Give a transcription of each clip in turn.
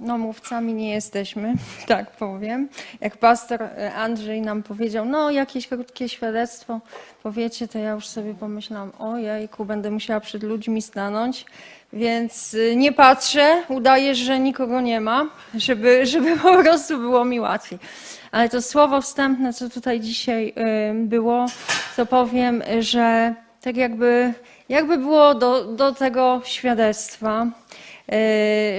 No, mówcami nie jesteśmy, tak powiem. Jak pastor e, Andrzej nam powiedział, no jakieś krótkie świadectwo powiecie, to ja już sobie pomyślałam, ojejku, będę musiała przed ludźmi stanąć, więc y, nie patrzę, udaję, że nikogo nie ma, żeby, żeby po prostu było mi łatwiej. Ale to słowo wstępne, co tutaj dzisiaj y, było, to powiem, że tak jakby, jakby było do, do tego świadectwa,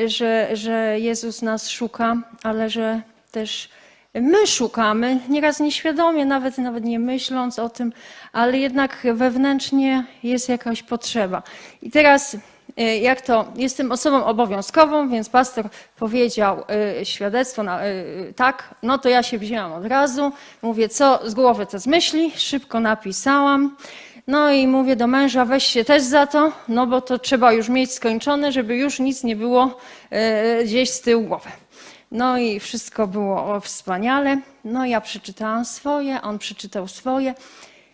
że, że Jezus nas szuka, ale że też my szukamy, nieraz nieświadomie, nawet, nawet nie myśląc o tym, ale jednak wewnętrznie jest jakaś potrzeba. I teraz y, jak to, jestem osobą obowiązkową, więc pastor powiedział y, świadectwo, na, y, tak, no to ja się wzięłam od razu, mówię, co z głowy, co z myśli, szybko napisałam. No i mówię do męża, weź się też za to, no bo to trzeba już mieć skończone, żeby już nic nie było y, gdzieś z tyłu głowy. No i wszystko było wspaniale. No ja przeczytałam swoje, on przeczytał swoje.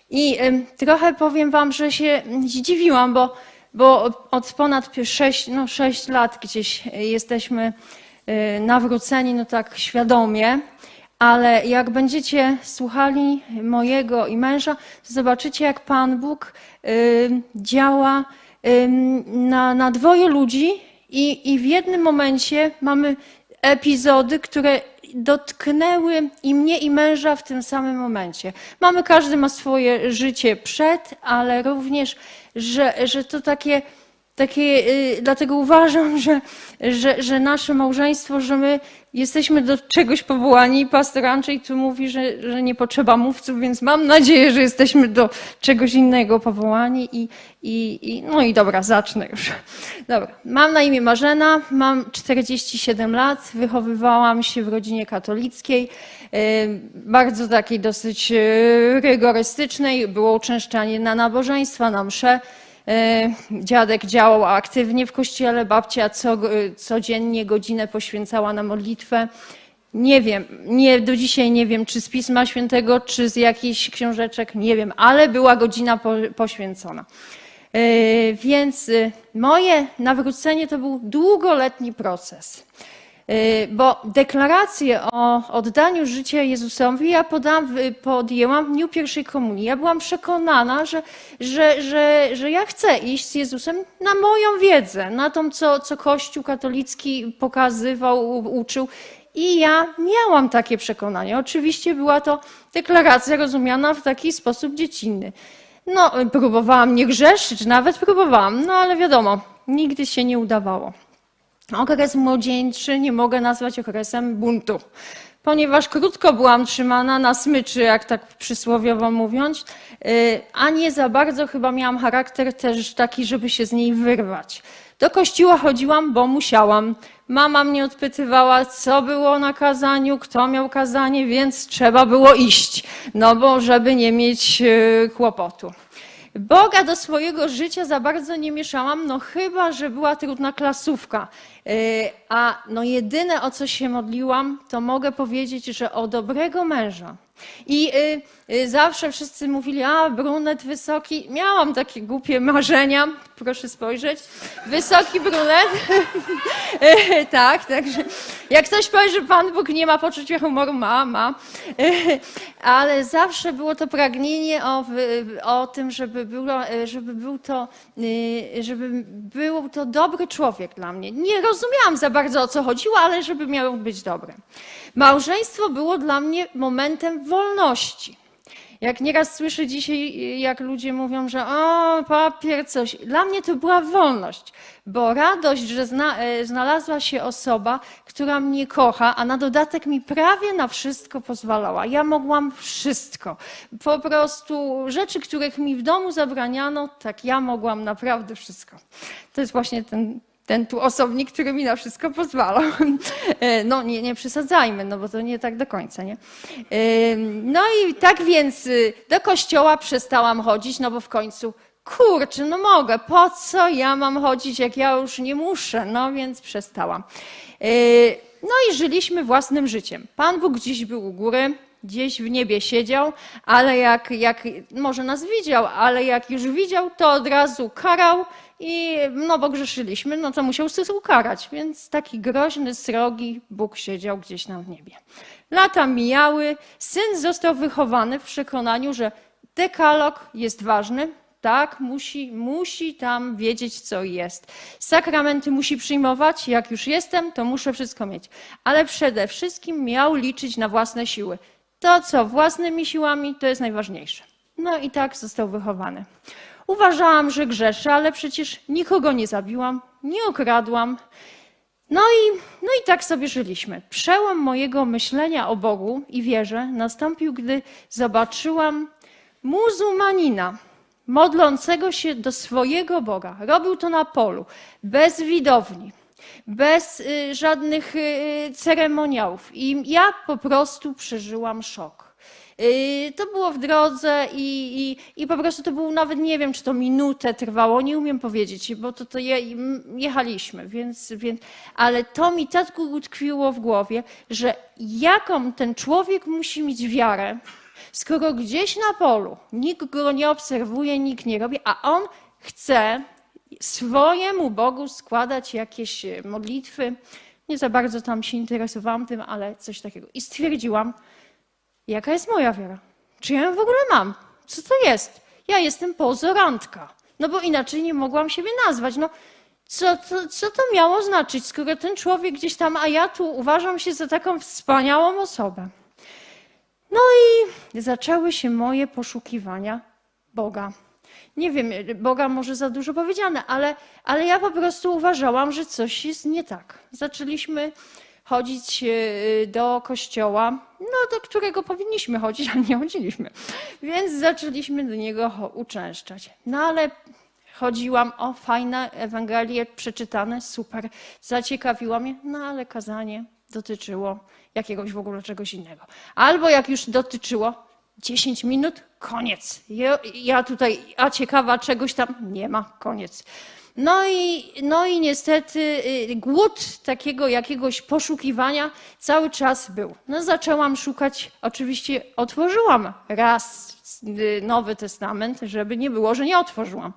I trochę powiem wam, że się zdziwiłam, bo, bo od ponad 6, no 6 lat gdzieś jesteśmy y, nawróceni, no tak świadomie. Ale jak będziecie słuchali mojego i męża, zobaczycie, jak Pan Bóg działa na, na dwoje ludzi i, i w jednym momencie mamy epizody, które dotknęły i mnie, i męża w tym samym momencie. Mamy, każdy ma swoje życie przed, ale również, że, że to takie, takie y, dlatego uważam, że, że, że nasze małżeństwo, że my jesteśmy do czegoś powołani. Pastor Andrzej tu mówi, że, że nie potrzeba mówców, więc mam nadzieję, że jesteśmy do czegoś innego powołani. I, i, i, no i dobra, zacznę już. Dobra. Mam na imię Marzena, mam 47 lat, wychowywałam się w rodzinie katolickiej, e, bardzo takiej dosyć e, rygorystycznej. Było uczęszczanie na nabożeństwa, na msze. E, Dziadek działał aktywnie w kościele, babcia co, codziennie godzinę poświęcała na modlitwę. Nie wiem, nie, do dzisiaj nie wiem, czy z Pisma Świętego, czy z jakichś książeczek, nie wiem, ale była godzina po, poświęcona. E, Więc e, moje nawrócenie to był długoletni proces. Y, Bo deklarację o oddaniu życia Jezusowi ja podam, podjęłam w dniu pierwszej komunii. Ja byłam przekonana, że, że, że, że ja chcę iść z Jezusem na moją wiedzę, na tą, co, co Kościół katolicki pokazywał, uczył. I ja miałam takie przekonanie. Oczywiście była to deklaracja rozumiana w taki sposób dziecinny. No, próbowałam nie grzeszyć, nawet próbowałam, no ale wiadomo, nigdy się nie udawało. Okres młodzieńczy nie mogę nazwać okresem buntu, ponieważ krótko byłam trzymana na smyczy, jak tak przysłowiowo mówiąc, y, a nie za bardzo chyba miałam charakter też taki, żeby się z niej wyrwać. Do kościoła chodziłam, bo musiałam. Mama mnie odpytywała, co było na kazaniu, kto miał kazanie, więc trzeba było iść, no bo żeby nie mieć y, kłopotu. Boga do swojego życia za bardzo nie mieszałam, no chyba, że była trudna klasówka. Yy, A no jedyne, o co się modliłam, to mogę powiedzieć, że o dobrego męża. I y, y, zawsze wszyscy mówili, a brunet wysoki. Miałam takie głupie marzenia, proszę spojrzeć. Wysoki brunet. E, tak, także jak ktoś powie, że Pan Bóg nie ma poczucia humoru, ma, ma. Ale zawsze było to pragnienie o, o tym, żeby, było, żeby, był to, żeby był to dobry człowiek dla mnie. Nie rozumiałam za bardzo o co chodziło, ale żeby miał być dobry. Małżeństwo było dla mnie momentem wolności. Jak nieraz słyszę dzisiaj, jak ludzie mówią, że o, papier, coś. Dla mnie to była wolność, bo radość, że zna, e, znalazła się osoba, która mnie kocha, a na dodatek mi prawie na wszystko pozwalała. Ja mogłam wszystko. Po prostu rzeczy, których mi w domu zabraniano, tak ja mogłam naprawdę wszystko. To jest właśnie ten ten tu osobnik, który mi na wszystko pozwala. E, No nie, nie przesadzajmy, no bo to nie tak do końca, nie? E, No i tak więc y, do kościoła przestałam chodzić, no bo w końcu, kurczę, no mogę, po co ja mam chodzić, jak ja już nie muszę, no więc przestałam. E, No i żyliśmy własnym życiem. Pan Bóg gdzieś był u góry, gdzieś w niebie siedział, ale jak, jak może nas widział, ale jak już widział, to od razu karał i no bo grzeszyliśmy, no to musiał nas ukarać. Więc taki groźny, srogi Bóg siedział gdzieś tam w niebie. Lata mijały, syn został wychowany w przekonaniu, że dekalog jest ważny, tak, musi, musi tam wiedzieć, co jest. Sakramenty musi przyjmować. Jak już jestem, to muszę wszystko mieć. Ale przede wszystkim miał liczyć na własne siły. To, co własnymi siłami, to jest najważniejsze. No i tak został wychowany. Uważałam, że grzeszę, ale przecież nikogo nie zabiłam, nie okradłam. No i, no i tak sobie żyliśmy. Przełom mojego myślenia o Bogu i wierze nastąpił, gdy zobaczyłam muzułmanina modlącego się do swojego Boga. Robił to na polu, bez widowni, bez y, żadnych y, ceremoniałów. I ja po prostu przeżyłam szok. Y, To było w drodze i, i, i po prostu to było nawet, nie wiem, czy to minutę trwało, nie umiem powiedzieć, bo to, to je, jechaliśmy, więc, więc, ale to mi tak utkwiło w głowie, że jaką ten człowiek musi mieć wiarę, skoro gdzieś na polu nikt go nie obserwuje, nikt nie robi, a on chce swojemu Bogu składać jakieś e, modlitwy. Nie za bardzo tam się interesowałam tym, ale coś takiego. I stwierdziłam, jaka jest moja wiara? Czy ja ją w ogóle mam? Co to jest? Ja jestem pozorantka. No bo inaczej nie mogłam siebie nazwać. No, co, to, co to miało znaczyć, skoro ten człowiek gdzieś tam, a ja tu uważam się za taką wspaniałą osobę? No i zaczęły się moje poszukiwania Boga. Nie wiem, Boga może za dużo powiedziane, ale, ale ja po prostu uważałam, że coś jest nie tak. Zaczęliśmy chodzić e, do kościoła, no, do którego powinniśmy chodzić, ale nie chodziliśmy. Więc zaczęliśmy do niego uczęszczać. No ale chodziłam, o fajne Ewangelie przeczytane, super, zaciekawiło mnie, no ale kazanie dotyczyło jakiegoś w ogóle czegoś innego. Albo jak już dotyczyło 10 minut, koniec. Ja, ja tutaj, a ciekawa czegoś tam, nie ma, koniec. No i, no i niestety y, głód takiego jakiegoś poszukiwania cały czas był. No zaczęłam szukać, oczywiście otworzyłam raz y, Nowy Testament, żeby nie było, że nie otworzyłam.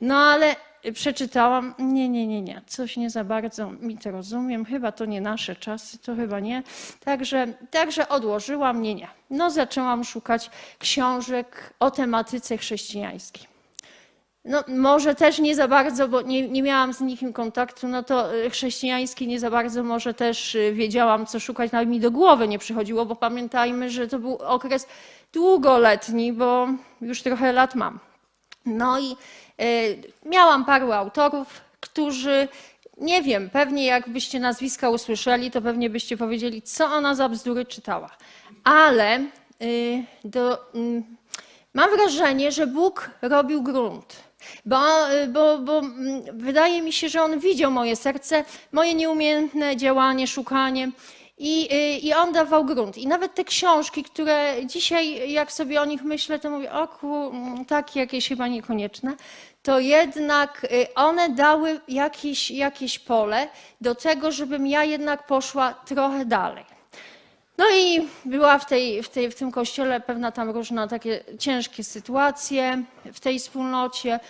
No ale przeczytałam, nie, nie, nie, nie, coś nie za bardzo mi to rozumiem, chyba to nie nasze czasy, to chyba nie. Także, także odłożyłam, nie, nie. No zaczęłam szukać książek o tematyce chrześcijańskiej. No, może też nie za bardzo, bo nie, nie miałam z nikim kontaktu, no to y, chrześcijański nie za bardzo może też y, wiedziałam, co szukać, nawet mi do głowy nie przychodziło, bo pamiętajmy, że to był okres długoletni, bo już trochę lat mam. No i y, miałam paru autorów, którzy, nie wiem, pewnie jakbyście nazwiska usłyszeli, to pewnie byście powiedzieli, co ona za bzdury czytała. Ale y, do, y, mam wrażenie, że Bóg robił grunt. Bo, y, bo, bo mm, wydaje mi się, że On widział moje serce, moje nieumiejętne działanie, szukanie. I, y, I on dawał grunt. I nawet te książki, które dzisiaj, jak sobie o nich myślę, to mówię, o ku, mm, takie jakieś chyba niekonieczne, to jednak y, one dały jakieś, jakieś pole do tego, żebym ja jednak poszła trochę dalej. No i była w, tej, w, tej, w tym kościele pewna tam różna takie ciężkie sytuacje w tej wspólnocie.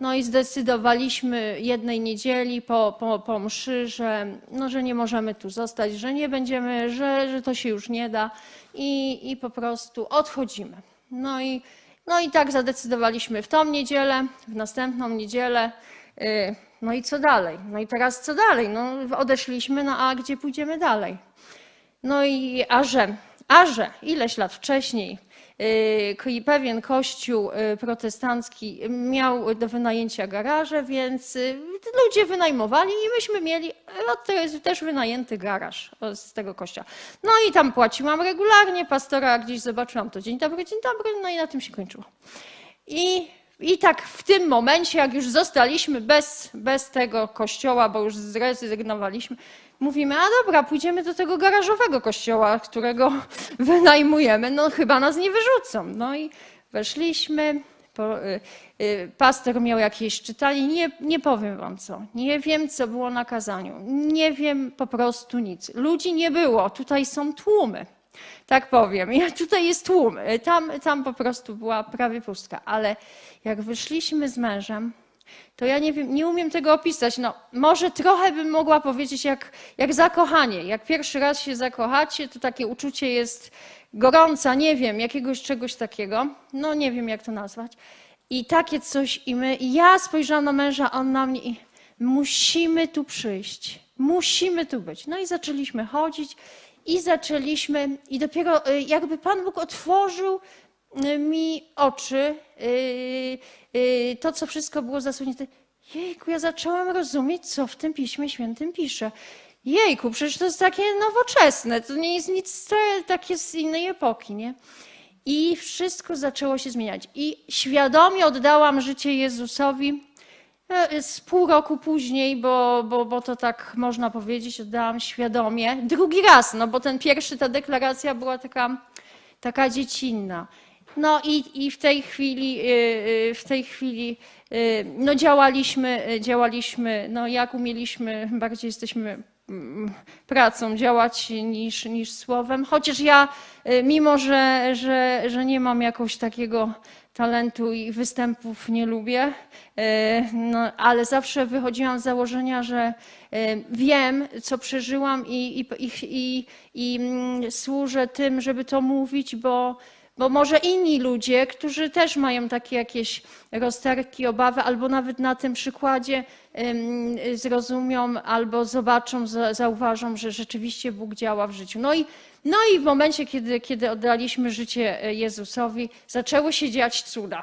No i zdecydowaliśmy jednej niedzieli po, po, po mszy, że, no, że nie możemy tu zostać, że nie będziemy, że, że to się już nie da i, i po prostu odchodzimy. No i, no i tak zadecydowaliśmy w tą niedzielę, w następną niedzielę. y, No i co dalej? No i teraz co dalej? No odeszliśmy, no a gdzie pójdziemy dalej? No i a że, ileś lat wcześniej y, ko- pewien kościół y, protestancki miał do wynajęcia garaże, więc y, ludzie wynajmowali i myśmy mieli tego też wynajęty garaż z tego kościoła. No i tam płaciłam regularnie, pastora gdzieś zobaczyłam to dzień dobry, dzień dobry, no i na tym się kończyło. I, I tak w tym momencie, jak już zostaliśmy bez, bez tego kościoła, bo już zrezygnowaliśmy, mówimy, a dobra, pójdziemy do tego garażowego kościoła, którego wynajmujemy, no chyba nas nie wyrzucą. No i weszliśmy, po, y, y, pastor miał jakieś czytanie, nie, nie powiem wam co, nie wiem co było na kazaniu, nie wiem po prostu nic. Ludzi nie było, tutaj są tłumy. Tak powiem. Ja, tutaj jest tłum. Tam, tam po prostu była prawie pustka. Ale jak wyszliśmy z mężem, to ja nie wiem, nie umiem tego opisać. No, może trochę bym mogła powiedzieć jak, jak zakochanie. Jak pierwszy raz się zakochacie, to takie uczucie jest gorąca, nie wiem, jakiegoś czegoś takiego. No nie wiem, jak to nazwać. I takie coś, i my, i ja spojrzałam na męża, a on na mnie i musimy tu przyjść, musimy tu być. No i zaczęliśmy chodzić i zaczęliśmy, i dopiero y, jakby Pan Bóg otworzył y, mi oczy, to co wszystko było zasłonięte. Jejku, ja zaczęłam rozumieć, co w tym Piśmie Świętym pisze. Jejku, przecież to jest takie nowoczesne, to nie jest nic takie z innej epoki, nie? I wszystko zaczęło się zmieniać. I świadomie oddałam życie Jezusowi. E, Z pół roku później, bo, bo, bo to tak można powiedzieć, oddałam świadomie. Drugi raz, no bo ten pierwszy, ta deklaracja była taka, taka dziecinna. No i, i w tej chwili, y, y, w tej chwili y, no działaliśmy, działaliśmy, no jak umieliśmy, bardziej jesteśmy mm, pracą działać niż, niż słowem. Chociaż ja, mimo że, że, że nie mam jakoś takiego talentu i występów nie lubię, no, ale zawsze wychodziłam z założenia, że wiem, co przeżyłam i, i, i, i, i mm, służę tym, żeby to mówić, bo, bo może inni ludzie, którzy też mają takie jakieś rozterki, obawy, albo nawet na tym przykładzie zrozumią, albo zobaczą, za- zauważą, że rzeczywiście Bóg działa w życiu. No i, no i w momencie, kiedy, kiedy oddaliśmy życie e, Jezusowi, zaczęły się dziać cuda.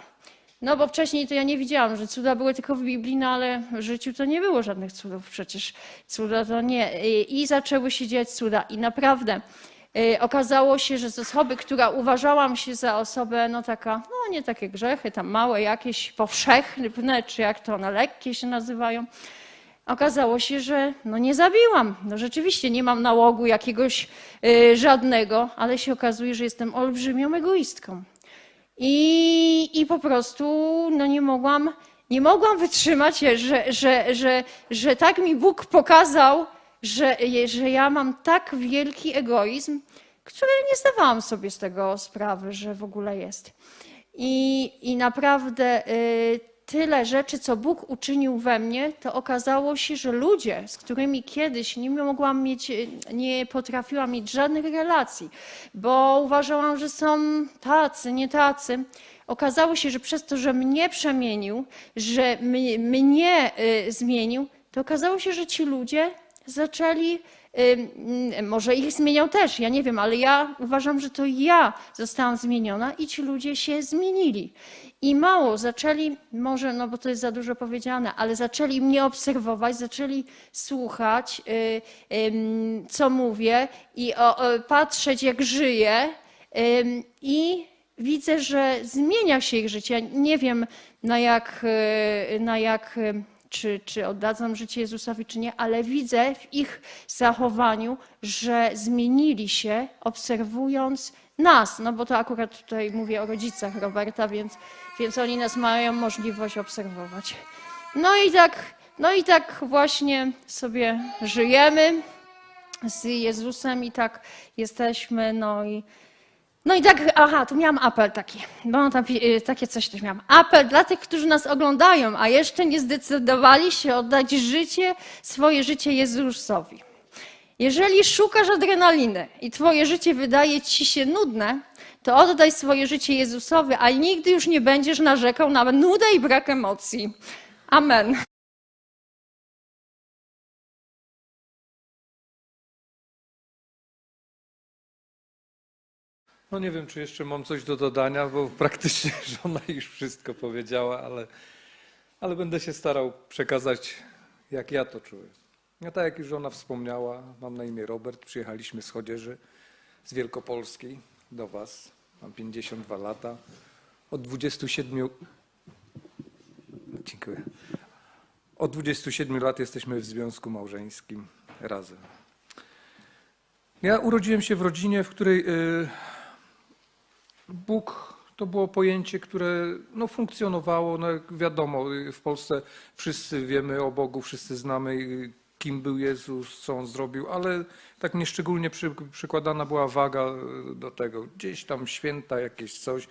No bo wcześniej to ja nie widziałam, że cuda były tylko w Biblii, no ale w życiu to nie było żadnych cudów przecież. Cuda to nie. I zaczęły się dziać cuda. I naprawdę okazało się, że z osoby, która uważałam się za osobę, no taka, no nie takie grzechy, tam małe jakieś, powszechne, czy jak to one lekkie się nazywają, okazało się, że no nie zabiłam. No rzeczywiście nie mam nałogu jakiegoś y, żadnego, ale się okazuje, że jestem olbrzymią egoistką. I, I po prostu no nie mogłam, nie mogłam wytrzymać, że, że, że, że tak mi Bóg pokazał, że, że ja mam tak wielki egoizm, który nie zdawałam sobie z tego sprawy, że w ogóle jest. I, i naprawdę y, tyle rzeczy, co Bóg uczynił we mnie, to okazało się, że ludzie, z którymi kiedyś nie mogłam mieć, nie potrafiłam mieć żadnych relacji, bo uważałam, że są tacy, nie tacy. Okazało się, że przez to, że mnie przemienił, że mnie, mnie y, zmienił, to okazało się, że ci ludzie zaczęli, może ich zmieniał też, ja nie wiem, ale ja uważam, że to ja zostałam zmieniona i ci ludzie się zmienili. I mało, zaczęli, może, no bo to jest za dużo powiedziane, ale zaczęli mnie obserwować, zaczęli słuchać, y, co mówię i patrzeć, jak żyję. I widzę, że zmienia się ich życie. Nie wiem, na jak, y, na jak y, czy, czy oddadzą życie Jezusowi, czy nie, ale widzę w ich zachowaniu, że zmienili się, obserwując nas. No bo to akurat tutaj mówię o rodzicach Roberta, więc, więc oni nas mają możliwość obserwować. No i tak, no i tak właśnie sobie żyjemy z Jezusem i tak jesteśmy, no i no i tak, aha, tu miałam apel taki, bo tam y, takie coś też miałam. Apel dla tych, którzy nas oglądają, a jeszcze nie zdecydowali się oddać życie, swoje życie Jezusowi. Jeżeli szukasz adrenaliny i twoje życie wydaje ci się nudne, to oddaj swoje życie Jezusowi, a nigdy już nie będziesz narzekał na nudę i brak emocji. Amen. No nie wiem, czy jeszcze mam coś do dodania, bo praktycznie żona już wszystko powiedziała, ale, ale będę się starał przekazać, jak ja to czuję. Ja tak jak już żona wspomniała, mam na imię Robert, przyjechaliśmy z Chodzieży, z Wielkopolskiej do Was. Mam 52 lata. Od 27... Dziękuję. Od 27 lat jesteśmy w związku małżeńskim razem. Ja urodziłem się w rodzinie, w której y, Bóg to było pojęcie, które no, funkcjonowało. No, wiadomo, w Polsce wszyscy wiemy o Bogu, wszyscy znamy kim był Jezus, co on zrobił, ale tak nieszczególnie przy, przykładana była waga e, do tego. Gdzieś tam święta, jakieś coś,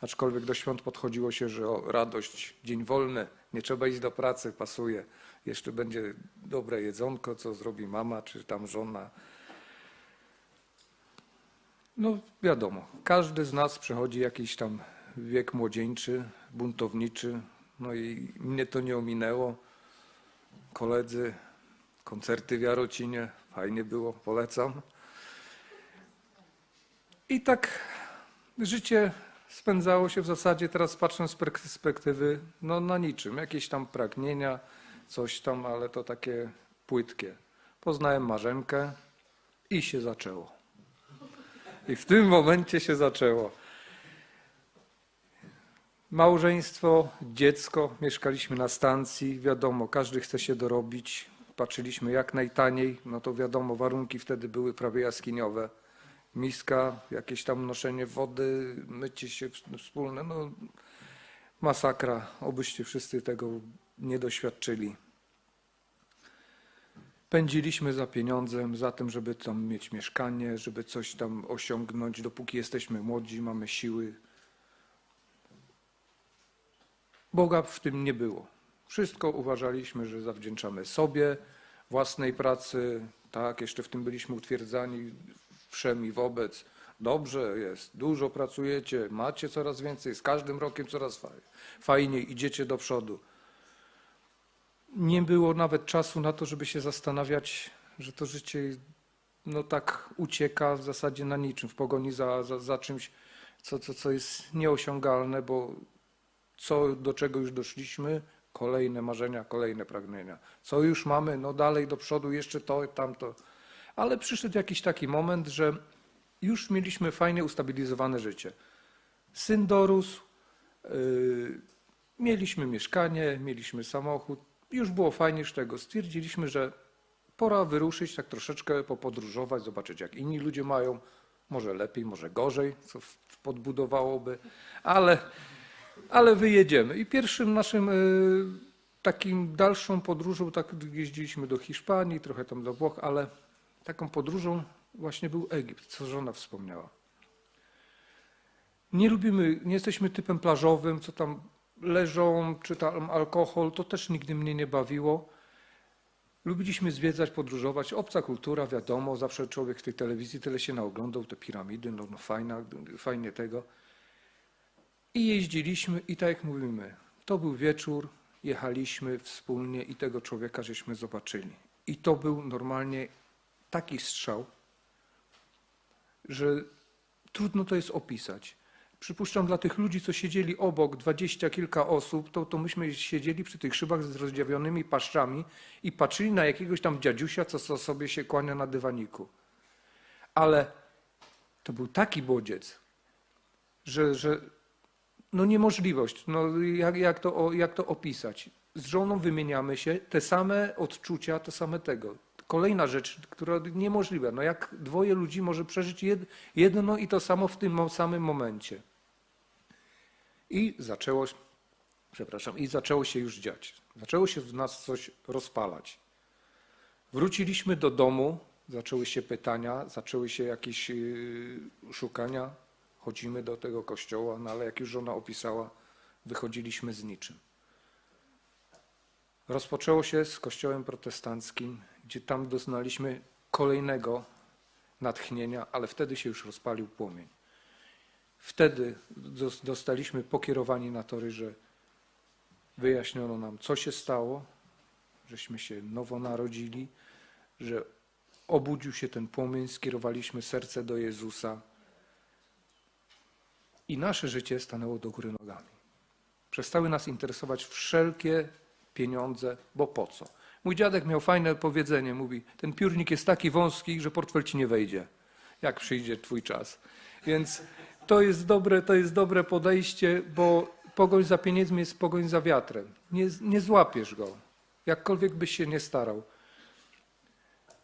aczkolwiek do świąt podchodziło się, że o, radość, dzień wolny, nie trzeba iść do pracy, pasuje. Jeszcze będzie dobre jedzonko, co zrobi mama czy tam żona. No wiadomo, każdy z nas przechodzi jakiś tam wiek młodzieńczy, buntowniczy, no i mnie to nie ominęło. Koledzy, koncerty w Jarocinie, fajnie było, polecam. I tak życie spędzało się w zasadzie, teraz patrząc z perspektywy, no na niczym. Jakieś tam pragnienia, coś tam, ale to takie płytkie. Poznałem Marzenkę i się zaczęło. I w tym momencie się zaczęło. Małżeństwo, dziecko, mieszkaliśmy na stacji, wiadomo, każdy chce się dorobić. Patrzyliśmy jak najtaniej, no to wiadomo, warunki wtedy były prawie jaskiniowe. Miska, jakieś tam noszenie wody, mycie się wspólne, no masakra, obyście wszyscy tego nie doświadczyli. Pędziliśmy za pieniądzem, za tym, żeby tam mieć mieszkanie, żeby coś tam osiągnąć, dopóki jesteśmy młodzi, mamy siły. Boga w tym nie było. Wszystko uważaliśmy, że zawdzięczamy sobie, własnej pracy, tak, jeszcze w tym byliśmy utwierdzani wszem i wobec. Dobrze jest, dużo pracujecie, macie coraz więcej, z każdym rokiem coraz faj- fajniej, idziecie do przodu. Nie było nawet czasu na to, żeby się zastanawiać, że to życie no tak ucieka w zasadzie na niczym, w pogoni za, za, za czymś, co, co, co jest nieosiągalne, bo co, do czego już doszliśmy, kolejne marzenia, kolejne pragnienia. Co już mamy, no dalej do przodu, jeszcze to, tamto. Ale przyszedł jakiś taki moment, że już mieliśmy fajnie ustabilizowane życie. Syn dorósł, yy, mieliśmy mieszkanie, mieliśmy samochód, już było fajnie z tego. Stwierdziliśmy, że pora wyruszyć, tak troszeczkę popodróżować, zobaczyć jak inni ludzie mają, może lepiej, może gorzej, co podbudowałoby, ale ale wyjedziemy. I pierwszym naszym y, takim dalszą podróżą, tak jeździliśmy do Hiszpanii, trochę tam do Włoch, ale taką podróżą właśnie był Egipt, co żona wspomniała. Nie lubimy, nie jesteśmy typem plażowym, co tam leżą, czy tam alkohol, to też nigdy mnie nie bawiło. Lubiliśmy zwiedzać, podróżować, obca kultura, wiadomo, zawsze człowiek w tej telewizji tyle się naoglądał, te piramidy, no, no fajna, fajnie tego. I jeździliśmy i tak jak mówimy, to był wieczór, jechaliśmy wspólnie i tego człowieka żeśmy zobaczyli. I to był normalnie taki strzał, że trudno to jest opisać. Przypuszczam dla tych ludzi, co siedzieli obok, dwadzieścia kilka osób, to, to myśmy siedzieli przy tych szybach z rozdziawionymi paszczami i patrzyli na jakiegoś tam dziadziusia, co, co sobie się kłania na dywaniku. Ale to był taki bodziec, że, że no niemożliwość. No jak, jak, to, jak to opisać? Z żoną wymieniamy się, te same odczucia, te same tego. Kolejna rzecz, która niemożliwa. No jak dwoje ludzi może przeżyć jed, jedno i to samo w tym samym momencie. I zaczęło, przepraszam, i zaczęło się już dziać. Zaczęło się w nas coś rozpalać. Wróciliśmy do domu, zaczęły się pytania, zaczęły się jakieś yy, szukania. Chodzimy do tego kościoła, no ale jak już żona opisała, wychodziliśmy z niczym. Rozpoczęło się z kościołem protestanckim, gdzie tam doznaliśmy kolejnego natchnienia, ale wtedy się już rozpalił płomień. Wtedy dos- dostaliśmy pokierowani na tory, że wyjaśniono nam, co się stało, żeśmy się nowo narodzili, że obudził się ten płomień, skierowaliśmy serce do Jezusa i nasze życie stanęło do góry nogami. Przestały nas interesować wszelkie pieniądze, bo po co? Mój dziadek miał fajne powiedzenie, mówi, ten piórnik jest taki wąski, że portfel ci nie wejdzie, jak przyjdzie twój czas. Więc to jest dobre, to jest dobre podejście, bo pogoń za pieniędzmi jest pogoń za wiatrem. Nie, nie złapiesz go, jakkolwiek byś się nie starał.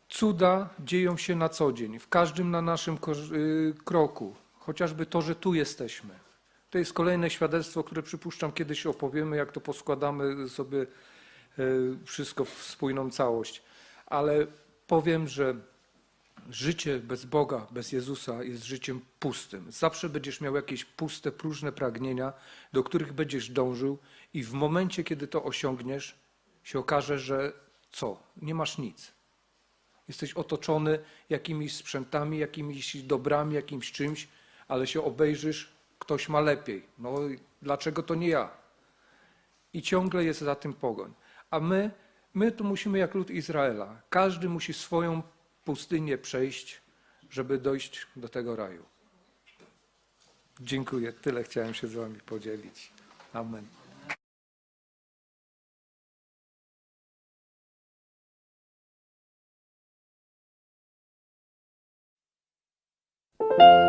Cuda dzieją się na co dzień, w każdym na naszym y, kroku. Chociażby to, że tu jesteśmy. To jest kolejne świadectwo, które przypuszczam kiedyś opowiemy, jak to poskładamy sobie y, wszystko w spójną całość. ale powiem, że życie bez Boga, bez Jezusa jest życiem pustym. Zawsze będziesz miał jakieś puste, próżne pragnienia, do których będziesz dążył, i w momencie, kiedy to osiągniesz, się okaże, że co? Nie masz nic. Jesteś otoczony jakimiś sprzętami, jakimiś dobrami, jakimś czymś, ale się obejrzysz, ktoś ma lepiej. No dlaczego to nie ja? I ciągle jest za tym pogoń. A my, my tu musimy jak lud Izraela. Każdy musi swoją pustynię przejść, żeby dojść do tego raju. Dziękuję. Tyle chciałem się z wami podzielić. Amen. Thank